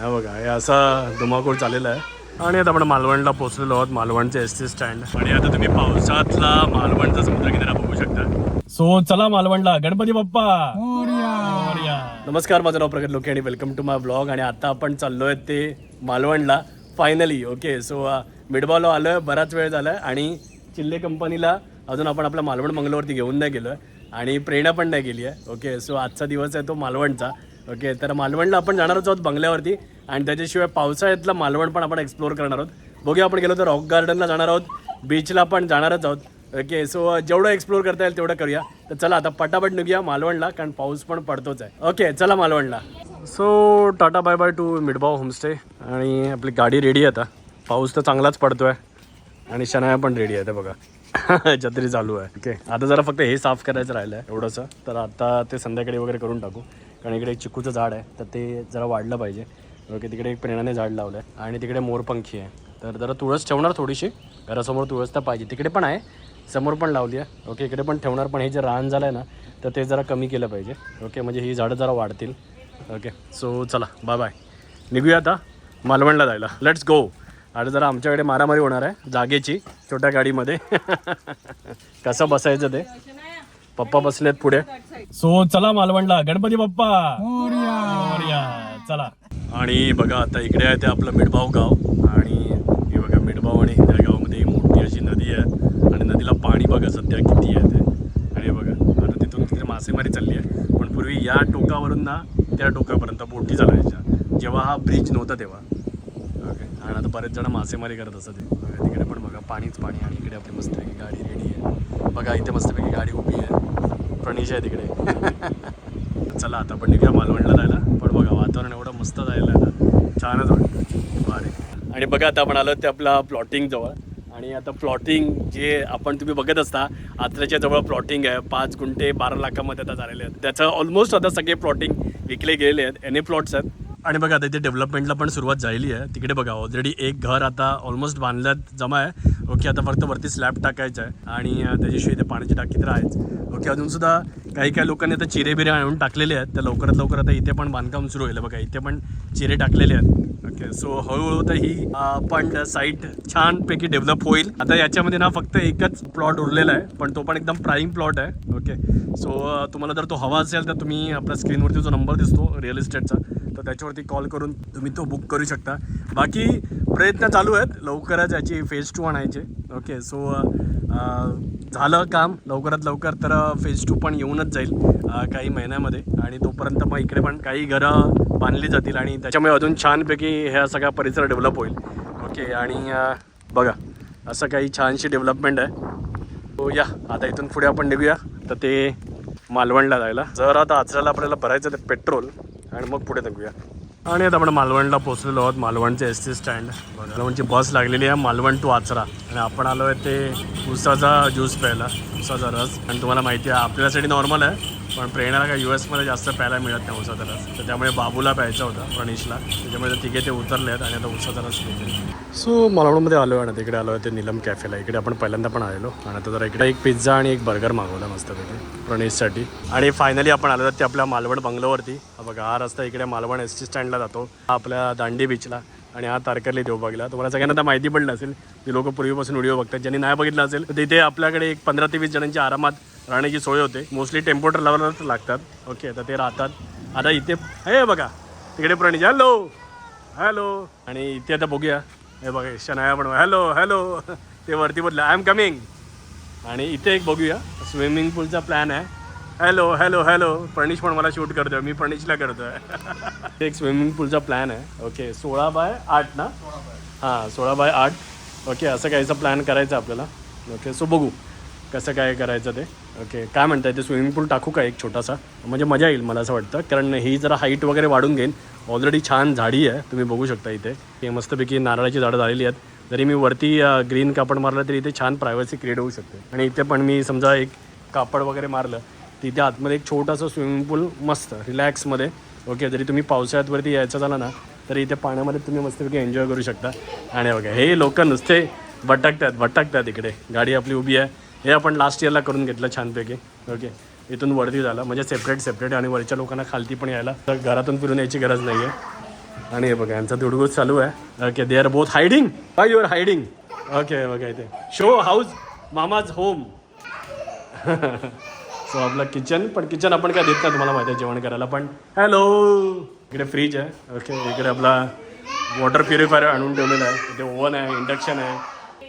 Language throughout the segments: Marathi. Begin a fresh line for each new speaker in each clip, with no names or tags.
हे बघा हे असा धुमाकूळ चाललेला आहे. आणि आता आपण मालवणला पोहोचलेलो आहोत मालवणचे एस टी स्टँड आणि आता तुम्ही पावसातला मालवणचा समुद्रकिनारा बघू शकता. सो चला मालवणला. गणपती बाप्पा. नमस्कार माझं नाव प्रगत लोके आणि वेलकम टू माय ब्लॉग आणि आता आपण चाललोय ते मालवणला फायनली ओके सो मिडबावला आलोय बराच वेळ झालाय. आणि चिल्ले कंपनीला अजून आपण आपल्या मालवण बंगलोवरती घेऊन नाही गेलोय. आणि प्रेरणा पण नाही गेली आहे ओके सो आजचा दिवस आहे तो मालवणचा. ओके तर मालवणला आपण जाणारच आहोत बंगल्यावरती आणि त्याच्याशिवाय पावसाळ्यातलं मालवण पण आपण एक्सप्लोअर करणार आहोत. बघूया आपण गेलो तर रॉक गार्डनला जाणार आहोत बीचला पण जाणारच आहोत. ओके सो जेवढं एक्सप्लोअर करता येईल तेवढं करूया. तर चला आता पटापट निघूया मालवणला कारण पाऊस पण पडतोच आहे. ओके चला मालवणला. So tata bye bye to मिडबाव homestay आणि आपली गाडी रेडी आहे आता. पाऊस तर चांगलाच पडतोय. आणि शनाया पण रेडी आहे बघा. छत्री चालू आहे. ओके आता जरा फक्त हे साफ करायचं राहिलं आहे एवढंसं. तर आता ते संध्याकाळी वगैरे करून टाकू. कारण इकडे एक चिकूचं झाड आहे तर ते जरा वाढलं पाहिजे. ओके तिकडे एक प्रेरणाने झाड लावलं आहे आणि तिकडे मोरपंखी आहे. तर जरा तुळस ठेवणार थोडीशी. घरासमोर तुळस तर पाहिजे. तिकडे पण आहे. समोर पण लावली आहे. ओके इकडे पण ठेवणार पण हे जे रान झालं आहे ना तर ते जरा कमी केलं पाहिजे. ओके म्हणजे ही झाडं जरा वाढतील. ओके सो चला बाय बाय निघूया आता मालवणला जायला. लेट्स गो आता जरा आमच्याकडे मारामारी होणार आहे जागेची छोट्या गाडीमध्ये. कसं बसायचं ते? पप्पा बसलेत पुढे. सो चला मालवणला. गणपती बाप्पा. मोरया. चला. आणि बघा आता इकडे आहे ते आपलं मिडभाव गाव. आणि हे बघा मिडभाव आणि त्या गावामध्ये ही मोठी अशी नदी आहे. आणि नदीला पाणी बघा सध्या किती आहे ते. आणि हे बघा आता तिथून तिथे मासेमारी चालली आहे. पण पूर्वी या टोकावरून ना त्या टोकापर्यंत बोटी चालायच्या. जेव्हा हा ब्रिज नव्हता तेव्हा. ओके. आणि आता बरेच जण मासेमारी करत असतात. ते बघा तिकडे पण बघा पाणीच पाणी आणि इकडे आपली मस्तपैकी गाडी रेडी आहे. बघा इथे मस्तपैकी गाडी उभी आहे. प्रणीश आहे तिकडे. चला आता पण निघा मालवणला जायला. पण बघा वातावरण एवढं मस्त जायला छानच वाटतं भारी. आणि बघा आता आपण आलो ते आपला प्लॉटिंग जवळ. आणि आता प्लॉटिंग जे आपण तुम्ही बघत असता आत्र्याच्या जवळ प्लॉटिंग आहे. पाच गुंठे बारा लाखामध्ये आता झालेले आहेत. त्याचं ऑलमोस्ट आता सगळे प्लॉटिंग विकले गेलेले आहेत. एन ए प्लॉट्स आहेत? आणि बघा आता इथे डेव्हलपमेंटला पण सुरुवात झालेली आहे. तिकडे बघा ऑलरेडी एक घर आता ऑलमोस्ट बांधल्यात जमा आहे. ओके आता फक्त वरती स्लॅब टाकायचं आहे आणि त्याच्याशिवाय इथे पाण्याची टाकी तर आहेच. ओके अजूनसुद्धा काही काही लोकांनी आता चिरे बिरे आणून टाकलेले आहेत. तर लवकरात लवकर आता इथे पण बांधकाम सुरू होईल. बघा इथे पण चिरे टाकलेले आहेत. ओके सो हळूहळू तर ही पण साईट छानपैकी डेव्हलप होईल. आता याच्यामध्ये ना फक्त एकच प्लॉट उरलेला आहे पण तो पण एकदम प्राईम प्लॉट आहे. ओके सो तुम्हाला जर तो हवा असेल तर तुम्ही आपल्या स्क्रीनवरती जो नंबर दिसतो रिअल इस्टेटचा तर त्याच्यावरती कॉल करून तुम्ही तो बुक करू शकता. बाकी प्रयत्न चालू आहेत. लवकरच याची फेज टू आणायचे. ओके सो uh, uh, झालं काम. लवकरात लवकर तर uh, फेज टू पण येऊनच जाईल काही महिन्यामध्ये. आणि तोपर्यंत मग इकडे पण काही घरं बांधली जातील आणि त्याच्यामुळे अजून छानपैकी ह्या सगळा परिसर डेव्हलप होईल. ओके आणि बघा असं काही छानशी डेव्हलपमेंट आहे. हो या आता इथून पुढे आपण निघूया. तर ते मालवणला जायला. जर आता आचऱ्याला आपल्याला भरायचं ते पेट्रोल आणि मग पुढे निघूया. आणि आता आपण मालवणला पोहोचलेलो आहोत. मालवणचे एस टी स्टँड मालवणची बस लागलेली आहे. मालवण टू आचरा. आणि आपण आलो आहे ते उसाचा ज्यूस प्यायला. उसाचा रस. आणि तुम्हाला माहिती आहे आपल्यासाठी नॉर्मल आहे पण प्रेरणाला काय यू एसमध्ये जास्त प्यायला मिळत नाही उसाचा रस. तर त्यामुळे बाबूला प्यायचा होता प्रणेशला त्याच्यामुळे तिघे ते उतरले आहेत आणि आता उसाचा रस घेते सो मालवणमध्ये आलो आहे ना तिकडे आलो आहे ते निलम कॅफेला इकडे आपण पहिल्यांदा पण आलेलो. आणि आता जरा इकडे एक पिझ्झा आणि एक बर्गर मागवला मस्तपैकी प्रणीशसाठी आणि फायनली आपण आलो ते आपल्या मालवण बंगलोवरती. बघा हा रस्ता इकडे मालवण एस टी स्टँडला जातो. आपल्या दांडी बीचला आणि हा तारकर्ली देवबागला तुम्हाला सगळ्यांना आता माहिती पडलं असेल ती लोक पूर्वीपासून व्हिडिओ बघतात ज्यांनी नाही बघितलं असेल तर तिथे आपल्याकडे एक पंधरा ते वीस जणांची आरामात राहण्याची सोय होते. मोस्टली टेम्पो ट्रॅव्हलरच लागतात. ओके तर ते राहतात. आता इथे हे बघा तिकडे प्रणीज हॅलो हॅलो आणि इथे आता बघूया. हे बघा शनाया पण हॅलो हॅलो ते वरती बोललं आय एम कमिंग आणि इथे एक बघूया स्विमिंग पूलचा प्लॅन आहे. हॅलो हॅलो हॅलो प्रणीश पण मला शूट करतोय. मी प्रणीशला करतोय. एक स्विमिंग पूलचा प्लॅन आहे. ओके सोळा बाय आठ ना? हां सोळा बाय आठ. ओके असं काहीचा प्लॅन करायचं आपल्याला. ओके सो बघू कसं काय करायचं ते. ओके काय म्हणताय ते स्विमिंग पूल टाकू का एक छोटासा? म्हणजे मजा येईल मला असं वाटतं. कारण ही जरा हाईट वगैरे वाढून घेईन. ऑलरेडी छान झाडी आहे. तुम्ही बघू शकता इथे. हे मस्तपैकी नारळाची झाडं झालेली आहेत. जरी मी वरती ग्रीन कापड मारलं तरी इथे छान प्रायव्हसी क्रिएट होऊ शकते. आणि इथे पण मी समजा एक कापड वगैरे मारलं तिथे आतमध्ये एक छोटासा स्विमिंग पूल मस्त रिलॅक्समध्ये. ओके जरी तुम्ही पावसाळ्यातवरती यायचं झालं ना तरी इथे पाण्यामध्ये तुम्ही मस्तपैकी एन्जॉय करू शकता. आणि बघा हे लोक नुसते भटकतात भटकतात इकडे. गाडी आपली उभी आहे. हे आपण लास्ट इयरला करून घेतलं छानपैकी. ओके इथून वरती झालं. म्हणजे सेपरेट सेपरेट आणि वरच्या लोकांना खालती पण यायला. तर घरातून फिरून यायची गरज नाही आहे आणि हे बघा यांचा दुडगूस चालू आहे. Okay they are both hiding by your hiding okay बघा इथे. Show house mama's home so आपलं किचन पण किचन आपण काय देत नाही तुम्हाला माहिती आहे जेवण करायला पण हॅलो इकडे फ्रीज आहे. ओके इकडे आपला वॉटर प्युरिफायर आणून ठेवलेला आहे. इथे ओव्हन आहे इंडक्शन आहे.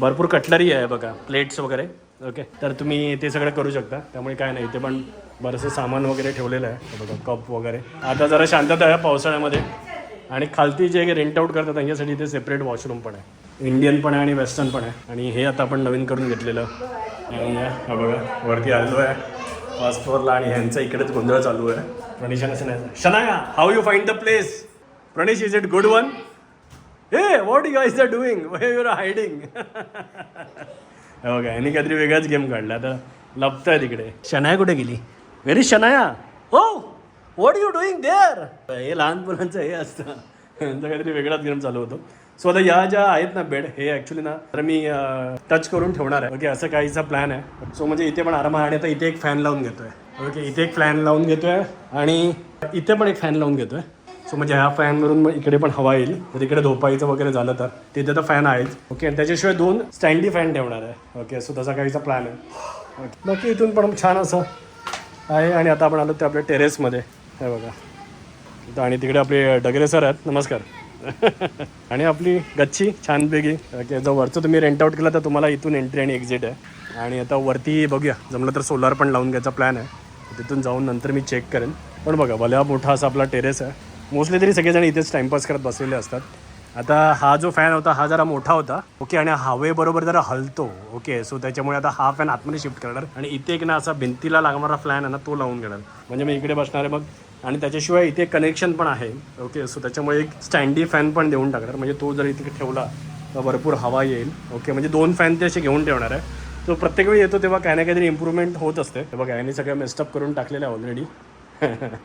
भरपूर कटलरी आहे बघा प्लेट्स वगैरे. ओके तर तुम्ही ते सगळं करू शकता. त्यामुळे काय नाही इथे पण बरंचसं सामान वगैरे ठेवलेलं आहे. बघा कप वगैरे. आता जरा शांतता आहे पावसाळ्यामध्ये. आणि खालती जे रेंट आउट करतात त्यांच्यासाठी इथे सेपरेट वॉशरूम पण आहे. इंडियन पण आहे आणि वेस्टर्न पण आहे. आणि हे आता आपण नवीन करून घेतलेलं. आणि हा बघा वरती आलेलो आहे. फर्स्ट फ्लोअरला आणि ह्यांचा इकडेच गोंधळ चालू आहे. प्रणेशाने Shanaya Shanaya how you find the place Pranish is it good one hey what you are doing way your hiding हो बघा यांनी काहीतरी वेगळाच गेम काढला तर लपत आहे तिकडे. शनाया कुठे गेली? व्हेरी शनाया? हो व्हॉट यू डुईंग देअर हे लहान मुलांचं हे असतं. यांचा काहीतरी वेगळाच गेम चालू होतो. सो आता या ज्या आहेत ना बेड हे ॲक्च्युली ना तर मी टच करून ठेवणार आहे. ओके असं काहीचा प्लॅन आहे. सो म्हणजे इथे पण आराम आहे आणि आता इथे एक फॅन लावून घेतोय. ओके इथे एक फॅन लावून घेतोय आणि इथे पण एक फॅन लावून घेतोय. सो म्हणजे ह्या फॅनवरून मग इकडे पण हवा येईल. तर इकडे झोपायचं वगैरे झालं तर तिथे तर फॅन आहेच. ओके आणि त्याच्याशिवाय दोन स्टँडी फॅन ठेवणार आहे. ओके सो तसा काहीचा प्लॅन आहे. ओके बाकी इथून पण छान असं आहे. आणि आता आपण आलो ते आपल्या टेरेसमध्ये हे बघा. इथं आणि तिकडे आपले डगरे सर आहेत. नमस्कार. आणि आपली गच्ची छानपैकी. ओके जर वरचं तुम्ही रेंट आउट केला तर तुम्हाला इथून एंट्री आणि एक्झिट आहे. आणि आता वरती बघूया. जमलं तर सोलार पण लावून घ्यायचा प्लॅन आहे. तिथून जाऊन नंतर मी चेक करेन. पण बघा भल्या मोठा असा आपला टेरेस आहे. मोस्टली तरी सगळेजण इथेच टाइमपास करत बसलेले असतात. आता हा जो फॅन होता हा जरा मोठा होता. ओके आणि हवेबरोबर जरा हलतो. ओके सो त्याच्यामुळे आता हा फॅन आतमध्ये शिफ्ट करणार. आणि इथे एक ना असा भिंतीला लागणारा फॅन आहे ना तो लावून घेणार. म्हणजे मी इकडे बसणार आहे मग आणि त्याच्याशिवाय इथे कनेक्शन पण आहे. ओके सो त्याच्यामुळे एक स्टँडी फॅन पण देऊन टाकणार. म्हणजे तो जर इथे ठेवला तर भरपूर हवा येईल. ओके म्हणजे दोन फॅन ते असे घेऊन ठेवणार आहे. तो प्रत्येक वेळी येतो तेव्हा काही ना काहीतरी इम्प्रूव्हमेंट होत असते. तेव्हा बघा याने सगळं मेस्टअप करून टाकलेलं आहे ऑलरेडी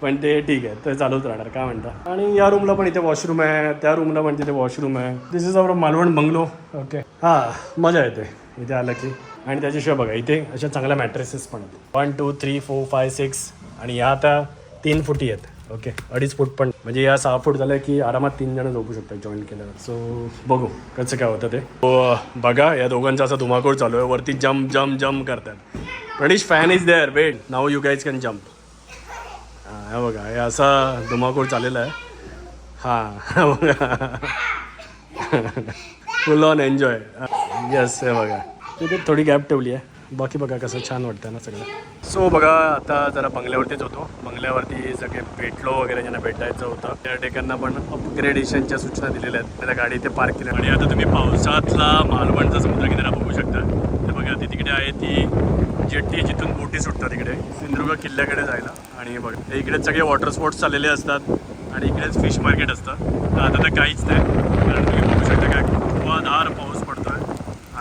पण ते ठीक आहे ते चालूच राहणार काय म्हणता. आणि या रूमला पण इथे वॉशरूम आहे. त्या रूमला पण तिथे वॉशरूम आहे. This is our Malvan bungalow okay हां मजा येते. इथे आलं की. आणि त्याच्याशिवाय बघा इथे अशा चांगल्या मॅट्रेसेस पण आहेत. One two three four five six आणि या आता तीन फुटी आहेत. ओके अडीच फूट पण. म्हणजे या सहा फूट झालं की आरामात तीन जण झोपू शकतात जॉईन केल्यावर. सो बघू कसं काय होतं ते. हो बघा या दोघांचा असा धुमाकूळ चालू आहे. वरती जम्प जम्प जम्प करतात. Pranish fan is there wait now you guys can jump हा हे बघा हे असा धुमाकूळ चाललेला आहे. हां बघा. फुल ऑन एन्जॉय येस हे बघा. तिथे थोडी गॅप ठेवली आहे. बाकी बघा कसं छान वाटतं ना सगळं. सो बघा आता जरा बंगल्यावरतीच होतो. बंगल्यावरती सगळे भेटलो वगैरे ज्यांना भेटायचं होतं त्या पण अपग्रेडेशनच्या सूचना दिलेल्या आहेत. त्याला गाडी इथे पार्क केल्या आणि आता तुम्ही पावसातला मालवणचा समुद्रकिनारा बघू शकता. तर बघा ती तिकडे आहे ती जेट्टी जिथून बोटी सुटतात तिकडे सिंधुदुर्ग किल्ल्याकडे जायला. आणि बघ इकडे इकडेच सगळे वॉटर स्पोर्ट्स चाललेले असतात. आणि इकडेच फिश मार्केट असतं. तर आता तर काहीच नाही. कारण तुम्ही बघू शकता का धुवाधार पाऊस पडतोय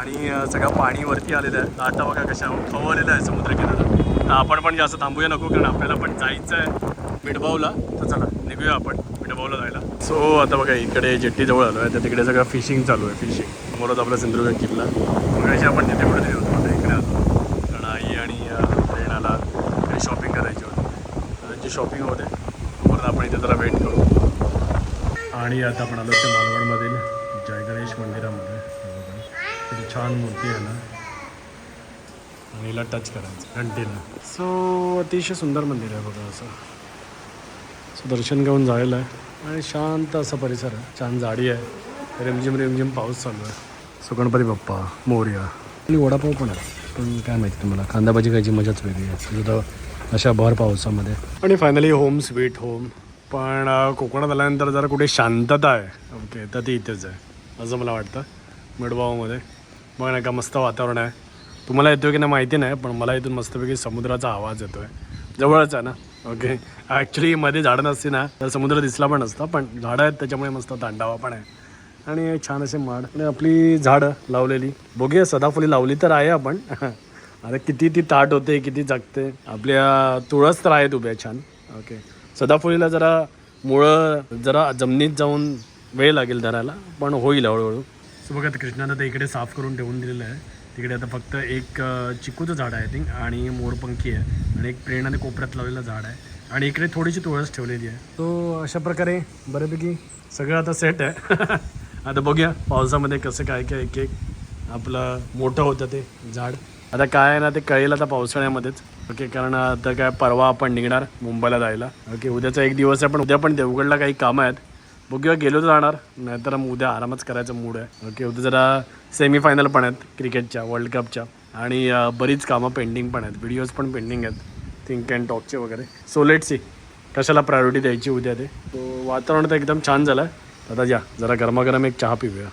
आणि सगळं पाणी वरती आलेलं आहे. आता बघा कशा खवळलेलं आहे समुद्रकिनारा. तर आपण पण जास्त थांबूया नको कारण आपल्याला पण जायचं आहे मिठभाऊला. तर चला निघूया आपण मिठभाऊला जायला. सो आता बघा इकडे जेट्टीजवळ आलो आहे तर तिकडे सगळं फिशिंग चालू आहे फिशिंग समोरच आपला सिंधुदुर्ग किल्ला. मगाशी आपण तिथे कुठे होतो आता इकडे आलो. कारण आई आणि बहिणाला काही शॉपिंग करायची होती. त्यांची शॉपिंग होते. परत आपण इथे जरा वेट करू. आणि आता आपण आलो ते मालवणमधील जय गणेश मंदिरामध्ये. छान मूर्ती आहे ना. आणि हिला टच करायचं. घंटीला सो अतिशय सुंदर मंदिर आहे बघा असं. सो दर्शन घेऊन जायला आहे. आणि शांत असा परिसर आहे. छान झाडी आहे. रिमझिम रिमझिम पाऊस चालू आहे. सो गणपती बाप्पा मोर्या. आणि वडापाव पण आहे. पण काय माहिती तुम्हाला कांदा भाजी खायची मजाच वेगळी आहे. सुद्धा अशा भर पावसामध्ये. आणि फायनली होम स्वीट होम पण कोकणात आल्यानंतर जरा कुठे शांतता आहे. ओके तर ती इथेच आहे. असं मला वाटतं. मिडबावमध्ये बघ ना का मस्त वातावरण आहे. तुम्हाला येतो की नाही माहिती नाही पण मला इथून मस्तपैकी समुद्राचा आवाज येतो आहे जवळच आहे ना? ओके ॲक्च्युली मध्ये झाडं नसती ना तर समुद्र दिसला पण नसता पण झाडं आहेत त्याच्यामुळे मस्त तांडावा पण आहे. आणि छान असे माड. आणि आपली झाडं लावलेली. बघूया सदाफुली लावली तर आहे आपण. आता किती ती ताट होते किती जगते. आपल्या तुळस तर आहेत उभ्या छान. ओके सदाफुलीला जरा मुळं जरा जमिनीत जाऊन वेळ लागेल धरायला पण होईल हळूहळू. सो बघा आता कृष्णानं तर इकडे साफ करून ठेवून दिलेलं आहे. तिकडे आता फक्त एक चिकूचं झाड आहे आय थिंक आणि मोरपंखी आहे. आणि एक प्रेरणाने कोपऱ्यात लावलेलं झाड आहे. आणि इकडे थोडीशी तुळस ठेवलेली आहे. तो अशा प्रकारे बऱ्यापैकी सगळं आता सेट आहे. आता बघूया पावसामध्ये कसं काय काय एक एक आपलं मोठं होतं ते झाड. आता काय आहे ना ते कळेल आता पावसाळ्यामध्येच. ओके कारण आता काय परवा आपण निघणार मुंबईला जायला. ओके उद्याचा एक दिवस आहे पण उद्या पण देवगडला काही कामं आहेत. बघूया गेलो तर जाणार. नाहीतर मग उद्या आरामच करायचं मूड आहे. ओके उद्या जरा सेमीफायनल पण आहेत क्रिकेटच्या वर्ल्ड कपच्या आणि बरीच कामं पेंडिंग पण आहेत. व्हिडिओज पण पेंडिंग आहेत. थिंक अँड टॉकचे वगैरे. सो लेट सी कशाला प्रायोरिटी द्यायची उद्या ते? तो वातावरण तर एकदम छान झालं आहे आता या. जरा गरमागरम एक चहा पिऊया.